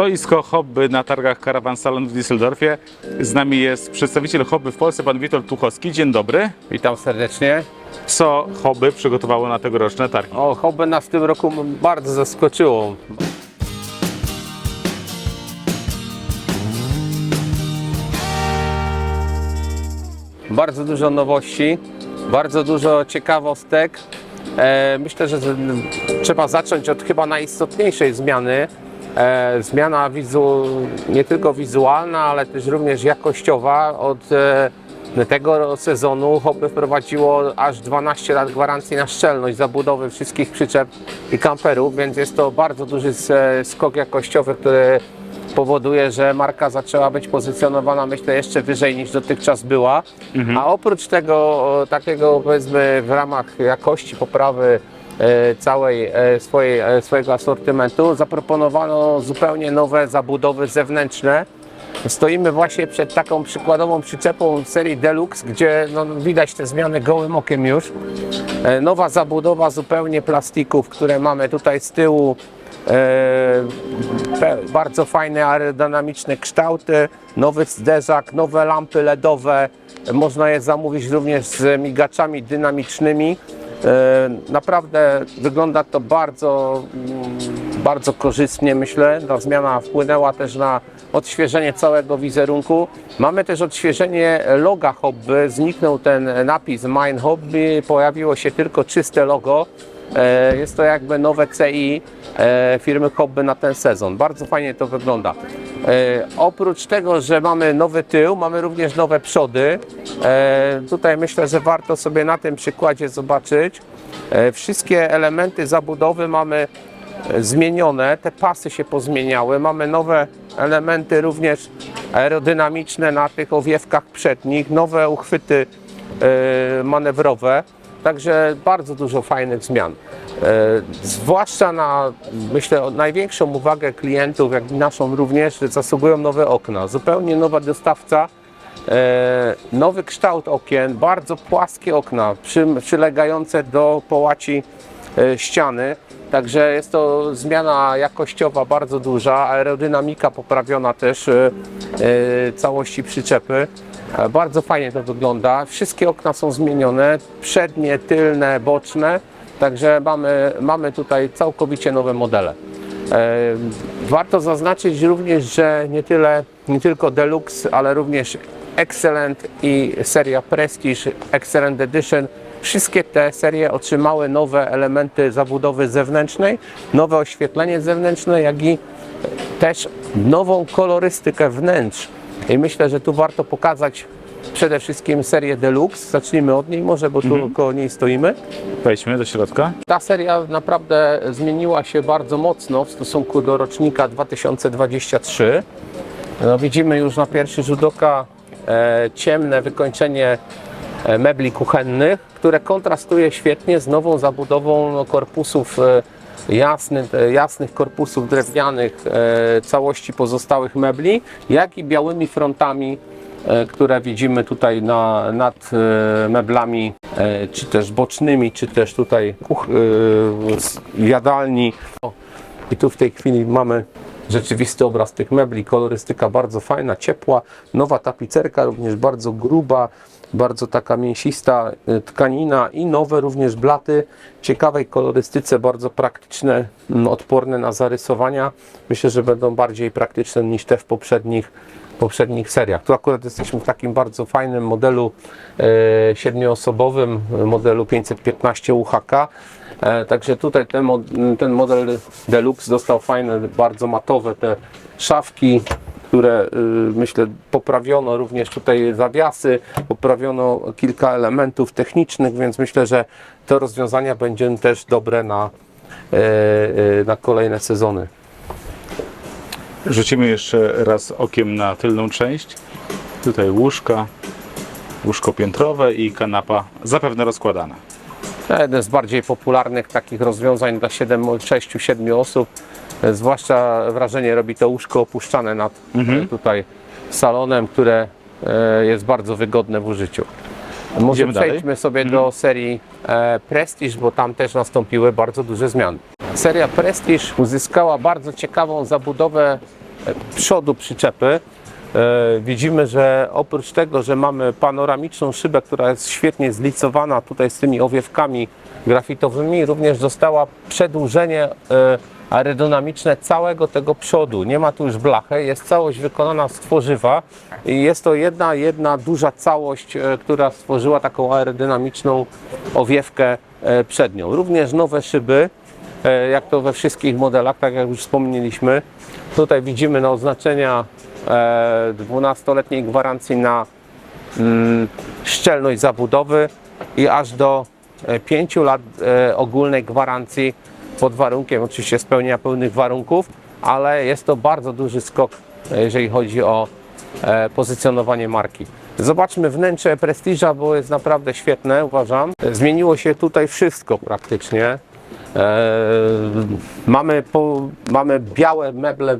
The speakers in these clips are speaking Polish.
Stoisko hobby na targach Caravan Salon w Düsseldorfie. Z nami jest przedstawiciel hobby w Polsce, pan Witold Tuchowski. Dzień dobry. Witam serdecznie. Co hobby przygotowało na tegoroczne targi? O, hobby nas w tym roku bardzo zaskoczyło. Bardzo dużo nowości, bardzo dużo ciekawostek. E, myślę, że trzeba zacząć od chyba najistotniejszej zmiany. E, zmiana wizu, nie tylko wizualna, ale też również jakościowa. Od e, tego sezonu hobby wprowadziło aż 12 lat gwarancji na szczelność zabudowy wszystkich przyczep i kamperów, więc jest to bardzo duży s- skok jakościowy, który powoduje, że marka zaczęła być pozycjonowana, myślę, jeszcze wyżej niż dotychczas była. A oprócz tego takiego, powiedzmy, w ramach jakości, poprawy e, całej e, swojej, e, swojego asortymentu, zaproponowano zupełnie nowe zabudowy zewnętrzne. Stoimy właśnie przed taką przykładową przyczepą serii Deluxe, gdzie no, widać te zmiany gołym okiem już. E, Nowa zabudowa zupełnie plastików, które mamy tutaj z tyłu. E, bardzo fajne aerodynamiczne kształty, nowy zderzak, nowe lampy LEDowe. Można je zamówić również z migaczami dynamicznymi. E, Naprawdę wygląda to bardzo, mm, bardzo korzystnie, myślę. Ta zmiana wpłynęła też na odświeżenie całego wizerunku. Mamy też odświeżenie loga hobby. Zniknął ten napis Mine Hobby, pojawiło się tylko czyste logo. E, Jest to jakby nowe CI e, firmy Hobby na ten sezon. Bardzo fajnie to wygląda. E, Oprócz tego, że mamy nowy tył, mamy również nowe przody. Tutaj myślę, że warto sobie na tym przykładzie zobaczyć. Wszystkie elementy zabudowy mamy zmienione, te pasy się pozmieniały. Mamy nowe elementy również aerodynamiczne na tych owiewkach przednich, nowe uchwyty manewrowe. Także bardzo dużo fajnych zmian. E, zwłaszcza na, myślę, największą uwagę klientów, jak i naszą również, zasługują nowe okna. Zupełnie nowa dostawca, e, nowy kształt okien, bardzo płaskie okna, przy, przylegające do połaci e, ściany. Także jest to zmiana jakościowa bardzo duża, aerodynamika poprawiona też całości przyczepy. E, Bardzo fajnie to wygląda. Wszystkie okna są zmienione, przednie, tylne, boczne. Także mamy, mamy tutaj całkowicie nowe modele. E, Warto zaznaczyć również, że nie, tyle, nie tylko Deluxe, ale również Excellent i seria Prestige Excellent Edition. Wszystkie te serie otrzymały nowe elementy zabudowy zewnętrznej, nowe oświetlenie zewnętrzne, jak i też nową kolorystykę wnętrz. I myślę, że tu warto pokazać przede wszystkim serię Deluxe. Zacznijmy od niej może, bo tu koło niej stoimy. Wejdźmy do środka. Ta seria naprawdę zmieniła się bardzo mocno w stosunku do rocznika 2023. No, widzimy już na pierwszy rzut oka e, ciemne wykończenie e, mebli kuchennych, które kontrastuje świetnie z nową zabudową no, korpusów e, jasnych, e, jasnych korpusów drewnianych e, całości pozostałych mebli, jak i białymi frontami e, które widzimy tutaj na, nad meblami, czy też bocznymi, czy też tutaj kuch, jadalni. I tu w tej chwili mamy rzeczywisty obraz tych mebli, kolorystyka bardzo fajna, ciepła, nowa tapicerka, również bardzo gruba, bardzo taka mięsista e, tkanina i nowe również blaty, ciekawej kolorystyce, bardzo praktyczne, m, odporne na zarysowania. Myślę, że będą bardziej praktyczne niż te w poprzednich poprzednich seriach. Tu akurat jesteśmy w takim bardzo fajnym modelu e, siedmioosobowym, e, modelu 515 UHK. E, także tutaj ten, ten model Deluxe dostał fajne, bardzo matowe te szafki, które y, myślę poprawiono również tutaj zawiasy, poprawiono kilka elementów technicznych, więc myślę, że te rozwiązania będą też dobre na, e, e, na kolejne sezony. Rzucimy jeszcze raz okiem na tylną część. Tutaj łóżka, łóżko piętrowe i kanapa zapewne rozkładana. Jeden z bardziej popularnych takich rozwiązań dla 6-7 osób. Zwłaszcza wrażenie robi to łóżko opuszczane nad e, tutaj salonem, które e, jest bardzo wygodne w użyciu. Może Idziemy dalej? przejdźmy sobie do serii e, Prestige, bo tam też nastąpiły bardzo duże zmiany. Seria Prestige uzyskała bardzo ciekawą zabudowę przodu przyczepy widzimy, że oprócz tego, że mamy panoramiczną szybę, która jest świetnie zlicowana tutaj z tymi owiewkami grafitowymi, również została przedłużenie aerodynamiczne całego tego przodu. Nie ma tu już blachy, jest całość wykonana z tworzywa i jest to jedna, jedna duża całość, e, która stworzyła taką aerodynamiczną owiewkę e, przednią. Również nowe szyby, e, jak to we wszystkich modelach, tak jak już wspomnieliśmy. Tutaj widzimy na oznaczenia e, 12-letniej gwarancji na mm, szczelność zabudowy i aż do 5 lat ogólnej gwarancji pod warunkiem oczywiście spełnienia pełnych warunków, ale jest to bardzo duży skok, jeżeli chodzi o e, pozycjonowanie marki. Zobaczmy wnętrze Prestiża, bo jest naprawdę świetne, uważam. Zmieniło się tutaj wszystko praktycznie. E, mamy, po, mamy białe meble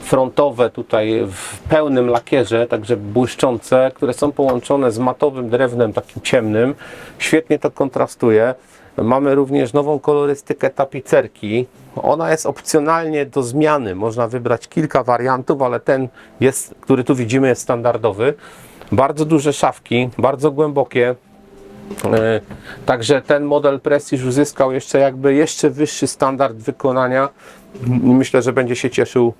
frontowe tutaj w pełnym lakierze, także błyszczące, które są połączone z matowym drewnem takim ciemnym. Świetnie to kontrastuje. Mamy również nową kolorystykę tapicerki. Ona jest opcjonalnie do zmiany. Można wybrać kilka wariantów, ale ten, jest, który tu widzimy, jest standardowy. Bardzo duże szafki, bardzo głębokie. E, Także ten model Prestige uzyskał jeszcze jakby jeszcze wyższy standard wykonania. Myślę, że będzie się cieszył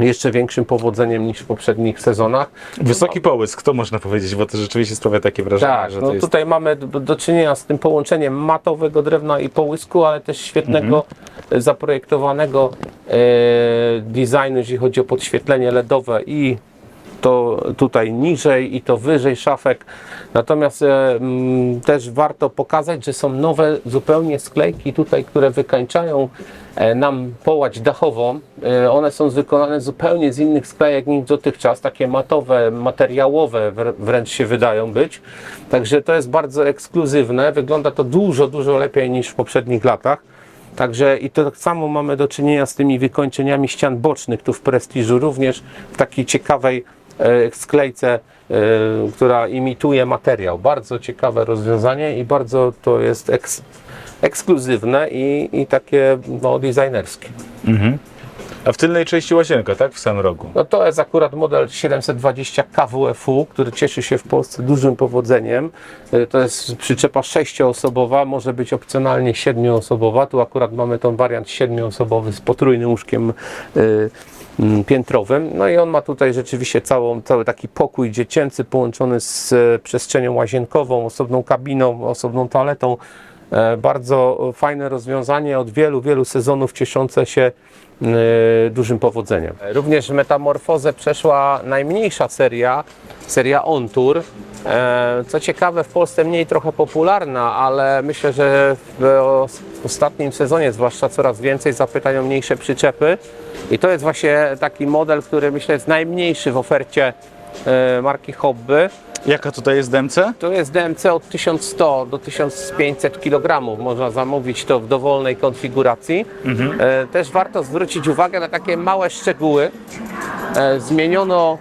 jeszcze większym powodzeniem niż w poprzednich sezonach. Wysoki połysk, to można powiedzieć, bo to rzeczywiście sprawia takie wrażenie, Tak, że no jest... tutaj mamy do, czynienia z tym połączeniem matowego drewna i połysku, ale też świetnego e, zaprojektowanego e, designu, jeżeli chodzi o podświetlenie LEDowe i to tutaj niżej i to wyżej szafek. Natomiast e, mm, też warto pokazać, że są nowe zupełnie sklejki tutaj, które wykańczają e, nam połać dachową. E, one są wykonane zupełnie z innych sklejek niż dotychczas, takie matowe, materiałowe wr- wręcz się wydają być. Także to jest bardzo ekskluzywne. Wygląda to dużo, dużo lepiej niż w poprzednich latach. Także i to tak samo mamy do czynienia z tymi wykończeniami ścian bocznych tu w Prestiżu, również w takiej ciekawej sklejce, e, która imituje materiał. Bardzo ciekawe rozwiązanie i bardzo to jest eks, ekskluzywne i, i takie no, designerskie. A w tylnej części łazienka, tak? W samym rogu. No to jest akurat model 720 KWFU, który cieszy się w Polsce dużym powodzeniem. Y, To jest przyczepa sześcioosobowa, może być opcjonalnie siedmioosobowa. Tu akurat mamy ten wariant siedmioosobowy z potrójnym łóżkiem piętrowym. No i on ma tutaj rzeczywiście całą, cały taki pokój dziecięcy połączony z e, przestrzenią łazienkową, osobną kabiną, osobną toaletą. E, Bardzo fajne rozwiązanie, od wielu, wielu sezonów cieszące się e, dużym powodzeniem. Również metamorfozę przeszła najmniejsza seria, seria On Tour. Co ciekawe, w Polsce mniej trochę popularna, ale myślę, że w os- ostatnim sezonie zwłaszcza coraz więcej zapytań o mniejsze przyczepy. I to jest właśnie taki model, który myślę jest najmniejszy w ofercie e, marki Hobby. Jaka tutaj jest DMC? To jest DMC od 1100 do 1500 kg. Można zamówić to w dowolnej konfiguracji. E, też warto zwrócić uwagę na takie małe szczegóły. E, zmieniono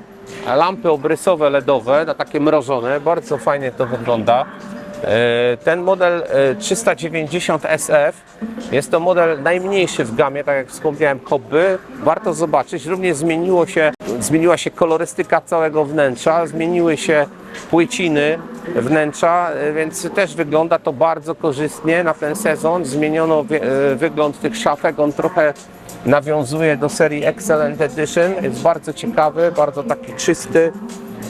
lampy obrysowe LEDowe na takie mrożone. Bardzo fajnie to wygląda. E, Ten model e, 390 SF jest to model najmniejszy w gamie, tak jak wspomniałem, hobby. Warto zobaczyć. Również zmieniło się, zmieniła się kolorystyka całego wnętrza, zmieniły się płyciny wnętrza, e, więc też wygląda to bardzo korzystnie na ten sezon. Zmieniono e, wygląd tych szafek, on trochę nawiązuje do serii Excellent Edition. Jest bardzo ciekawy, bardzo taki czysty,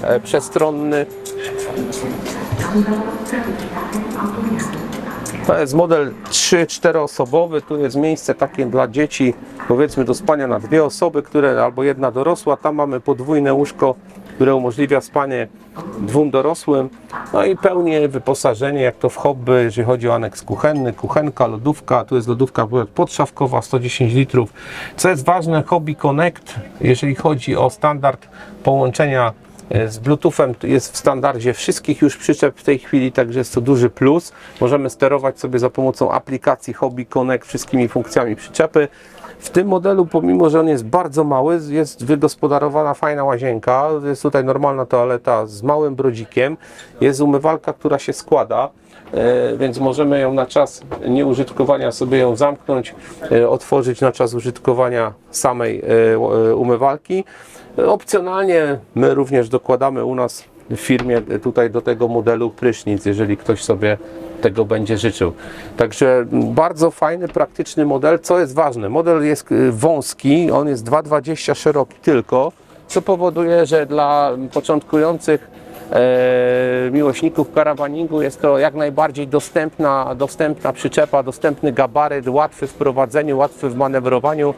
e, przestronny. To jest model 3-4 osobowy. Tu jest miejsce takie dla dzieci, powiedzmy do spania na dwie osoby, które albo jedna dorosła. Tam mamy podwójne łóżko, które umożliwia spanie dwóm dorosłym. No i pełnie wyposażenie, jak to w hobby, jeżeli chodzi o aneks kuchenny, kuchenka, lodówka. Tu jest lodówka podszafkowa 110 litrów. Co jest ważne, Hobby Connect, jeżeli chodzi o standard połączenia Z Bluetoothem jest w standardzie wszystkich już przyczep w tej chwili, także jest to duży plus. Możemy sterować sobie za pomocą aplikacji Hobby Connect wszystkimi funkcjami przyczepy. W tym modelu, pomimo że on jest bardzo mały, jest wygospodarowana fajna łazienka. Jest tutaj normalna toaleta z małym brodzikiem. Jest umywalka, która się składa. E, więc możemy ją na czas nieużytkowania sobie ją zamknąć, e, otworzyć na czas użytkowania samej e, umywalki. Opcjonalnie my również dokładamy u nas w firmie tutaj do tego modelu prysznic, jeżeli ktoś sobie tego będzie życzył. Także bardzo fajny, praktyczny model. Co jest ważne, model jest wąski, on jest 2,20 szeroki tylko, co powoduje, że dla początkujących miłośników karawaningu jest to jak najbardziej dostępna, dostępna przyczepa, dostępny gabaryt, łatwy w prowadzeniu, łatwy w manewrowaniu,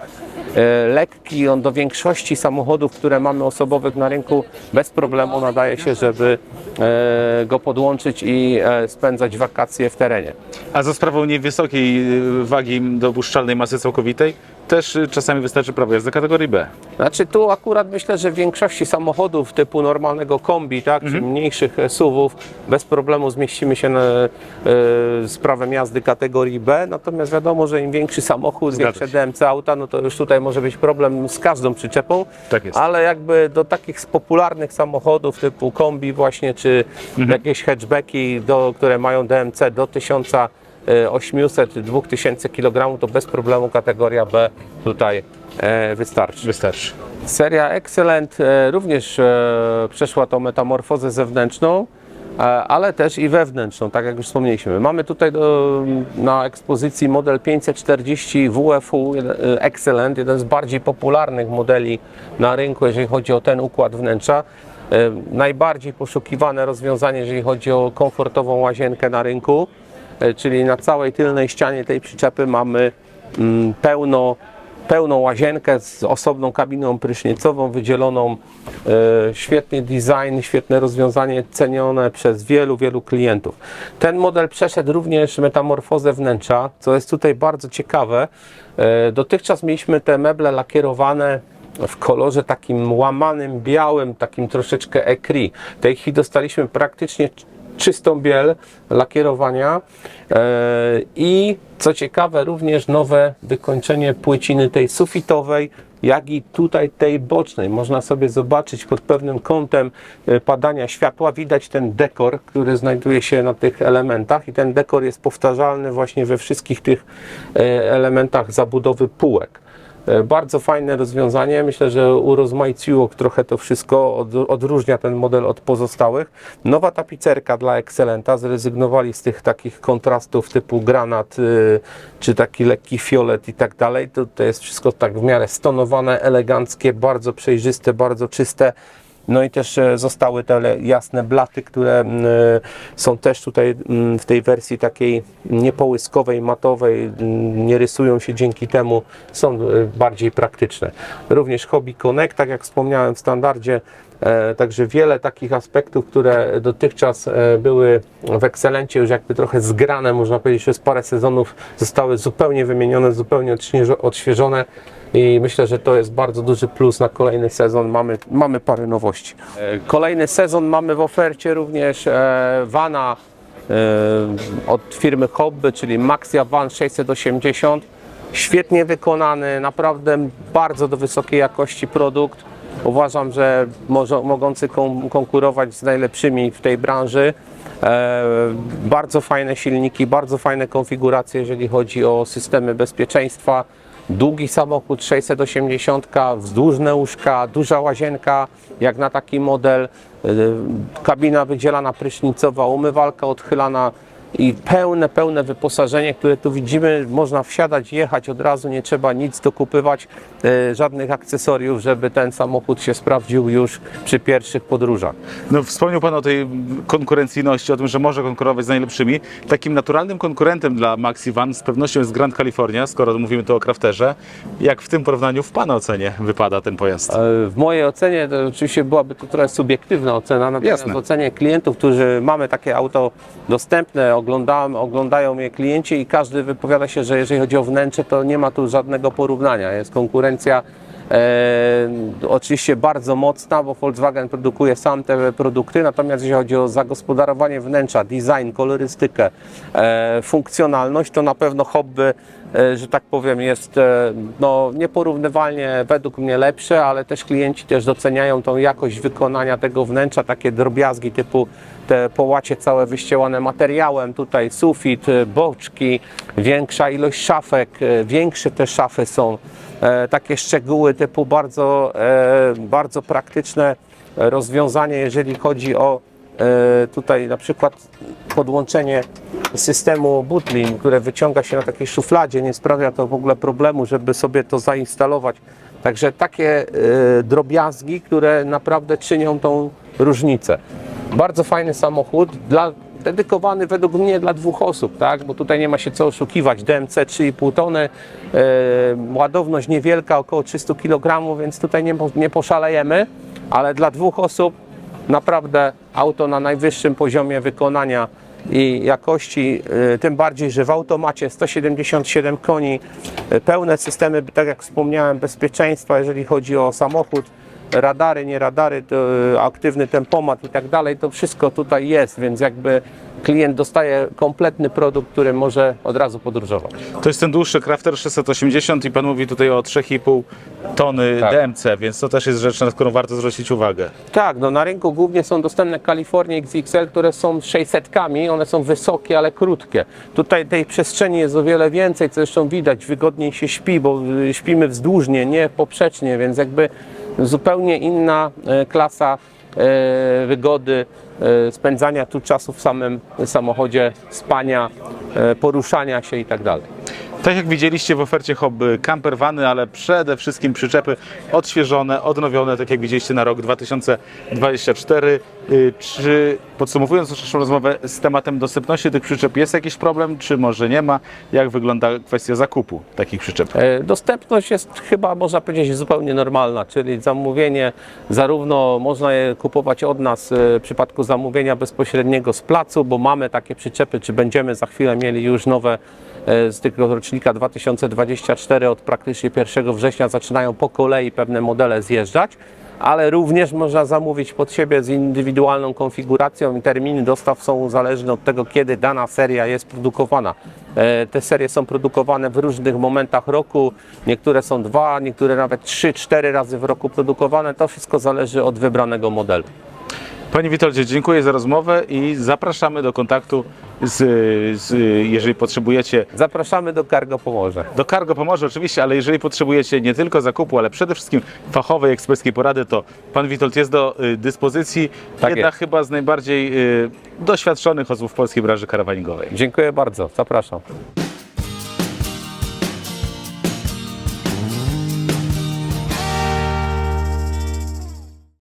e, lekki. On do większości samochodów, które mamy osobowych na rynku bez problemu nadaje się, żeby e, go podłączyć i e, spędzać wakacje w terenie. A za sprawą niewysokiej wagi dopuszczalnej masy całkowitej też y, czasami wystarczy prawo jazdy kategorii B. Znaczy tu akurat myślę, że w większości samochodów typu normalnego kombi, tak, czy mniejszych SUV-ów bez problemu zmieścimy się na, e, z prawem jazdy kategorii B, natomiast wiadomo, że im większy samochód, Zgadza większe się. DMC auta, no to już tutaj może być problem z każdą przyczepą, Tak jest. ale jakby do takich popularnych samochodów typu kombi właśnie, czy Mhm. jakieś hatchbacki, do, które mają DMC do 1800-2000 kg, to bez problemu kategoria B tutaj e, wystarczy. Wystarczy. Seria Excellent e, również e, przeszła tą metamorfozę zewnętrzną, ale też i wewnętrzną, tak jak już wspomnieliśmy. Mamy tutaj do, na ekspozycji model 540 WFU Excellent, jeden z bardziej popularnych modeli na rynku, jeżeli chodzi o ten układ wnętrza. Najbardziej poszukiwane rozwiązanie, jeżeli chodzi o komfortową łazienkę na rynku, czyli na całej tylnej ścianie tej przyczepy mamy mm, pełno pełną łazienkę z osobną kabiną prysznicową, wydzieloną. E, świetny design, świetne rozwiązanie, cenione przez wielu, wielu klientów. Ten model przeszedł również metamorfozę wnętrza, co jest tutaj bardzo ciekawe. E, dotychczas mieliśmy te meble lakierowane w kolorze takim łamanym, białym, takim troszeczkę ekri. W tej chwili dostaliśmy praktycznie czystą biel lakierowania e, i co ciekawe również nowe wykończenie płyciny tej sufitowej jak i tutaj tej bocznej. Można sobie zobaczyć pod pewnym kątem e, padania światła, widać ten dekor, który znajduje się na tych elementach i ten dekor jest powtarzalny właśnie we wszystkich tych e, elementach zabudowy półek. E, Bardzo fajne rozwiązanie. Myślę, że urozmaiciło trochę to wszystko, od, odróżnia ten model od pozostałych. Nowa tapicerka dla Excellenta. Zrezygnowali z tych takich kontrastów typu granat, y, czy taki lekki fiolet i tak dalej. To, to jest wszystko tak w miarę stonowane, eleganckie, bardzo przejrzyste, bardzo czyste. No i też e, zostały te jasne blaty, które e, są też tutaj w tej wersji takiej niepołyskowej, matowej, nie rysują się dzięki temu, są e, bardziej praktyczne. Również Hobby Connect, tak jak wspomniałem w standardzie, także wiele takich aspektów, które dotychczas były w Excelencie już jakby trochę zgrane, można powiedzieć, przez parę sezonów zostały zupełnie wymienione, zupełnie odświeżone i myślę, że to jest bardzo duży plus na kolejny sezon. Mamy, mamy parę nowości. E, Kolejny sezon mamy w ofercie również e, Vana e, od firmy Hobby, czyli Maxia Van 680. Świetnie wykonany, naprawdę bardzo do wysokiej jakości produkt. Uważam, że może, mogący kon- konkurować z najlepszymi w tej branży. E, bardzo fajne silniki, bardzo fajne konfiguracje, jeżeli chodzi o systemy bezpieczeństwa. Długi samochód 680, wzdłużne łóżka, duża łazienka, jak na taki model. E, Kabina wydzielana prysznicowa, umywalka odchylana i pełne, pełne wyposażenie, które tu widzimy. Można wsiadać, jechać od razu, nie trzeba nic dokupywać, e, żadnych akcesoriów, żeby ten samochód się sprawdził już przy pierwszych podróżach. No, wspomniał Pan o tej konkurencyjności, o tym, że może konkurować z najlepszymi. Takim naturalnym konkurentem dla Maxi Van z pewnością jest Grand California, skoro mówimy tu o crafterze. Jak w tym porównaniu w Pana ocenie wypada ten pojazd? E, W mojej ocenie to oczywiście byłaby to trochę subiektywna ocena, natomiast Jasne. w ocenie klientów, którzy mamy takie auto dostępne, oglądam, oglądają je klienci i każdy wypowiada się, że jeżeli chodzi o wnętrze, to nie ma tu żadnego porównania. Jest konkurencja E, oczywiście bardzo mocna, bo Volkswagen produkuje sam te produkty, natomiast jeśli chodzi o zagospodarowanie wnętrza, design, kolorystykę, e, funkcjonalność, to na pewno hobby, e, że tak powiem, jest e, no, nieporównywalnie według mnie lepsze, ale też klienci też doceniają tą jakość wykonania tego wnętrza, takie drobiazgi typu te połacie całe wyścielane materiałem, tutaj sufit, e, boczki, większa ilość szafek, e, większe te szafy są, e, takie szczegóły typu bardzo, e, bardzo praktyczne rozwiązanie, jeżeli chodzi o e, tutaj na przykład podłączenie systemu Butlin, które wyciąga się na takiej szufladzie, nie sprawia to w ogóle problemu, żeby sobie to zainstalować. Także takie drobiazgi, które naprawdę czynią tą różnicę. Bardzo fajny samochód dla dedykowany według mnie dla dwóch osób, tak? bo tutaj nie ma się co oszukiwać. DMC 3,5 tony, e, ładowność niewielka, około 300 kg, więc tutaj nie, nie poszalejemy, ale dla dwóch osób naprawdę auto na najwyższym poziomie wykonania i jakości, e, tym bardziej, że w automacie 177 koni, e, pełne systemy, tak jak wspomniałem, bezpieczeństwa, jeżeli chodzi o samochód, radary, nie radary, to, e, aktywny tempomat i tak dalej, to wszystko tutaj jest, więc jakby klient dostaje kompletny produkt, który może od razu podróżować. To jest ten dłuższy Crafter 680 i pan mówi tutaj o 3,5 tony Tak. DMC, więc to też jest rzecz, na którą warto zwrócić uwagę. Tak, no na rynku głównie są dostępne California XXL, które są 600, one są wysokie, ale krótkie. Tutaj tej przestrzeni jest o wiele więcej, co zresztą widać, wygodniej się śpi, bo y, śpimy wzdłużnie, nie poprzecznie, więc jakby zupełnie inna e, klasa e, wygody, e, spędzania tu czasu w samym samochodzie, spania, poruszania się i tak. Tak jak widzieliście w ofercie hobby camperwany, ale przede wszystkim przyczepy odświeżone, odnowione, tak jak widzieliście na rok 2024. Y, Czy podsumowując naszą rozmowę z tematem dostępności tych przyczep, jest jakiś problem, czy może nie ma? Jak wygląda kwestia zakupu takich przyczep? E, Dostępność jest chyba, można powiedzieć, zupełnie normalna, czyli zamówienie zarówno można je kupować od nas e, w przypadku zamówienia bezpośredniego z placu, bo mamy takie przyczepy, czy będziemy za chwilę mieli już nowe e, z tego rocznika 2024, od praktycznie 1 września zaczynają po kolei pewne modele zjeżdżać. Ale również można zamówić pod siebie z indywidualną konfiguracją i terminy dostaw są zależne od tego, kiedy dana seria jest produkowana. E, Te serie są produkowane w różnych momentach roku. Niektóre są dwa, niektóre nawet trzy, cztery razy w roku produkowane. To wszystko zależy od wybranego modelu. Panie Witoldzie, dziękuję za rozmowę i zapraszamy do kontaktu, z, z, jeżeli potrzebujecie Zapraszamy do Cargo Pomorze. Do Cargo pomoże oczywiście, ale jeżeli potrzebujecie nie tylko zakupu, ale przede wszystkim fachowej, eksperckiej porady, to pan Witold jest do y, dyspozycji. Tak Jedna jest. chyba z najbardziej y, doświadczonych osób w polskiej branży karawaningowej. Dziękuję bardzo. Zapraszam.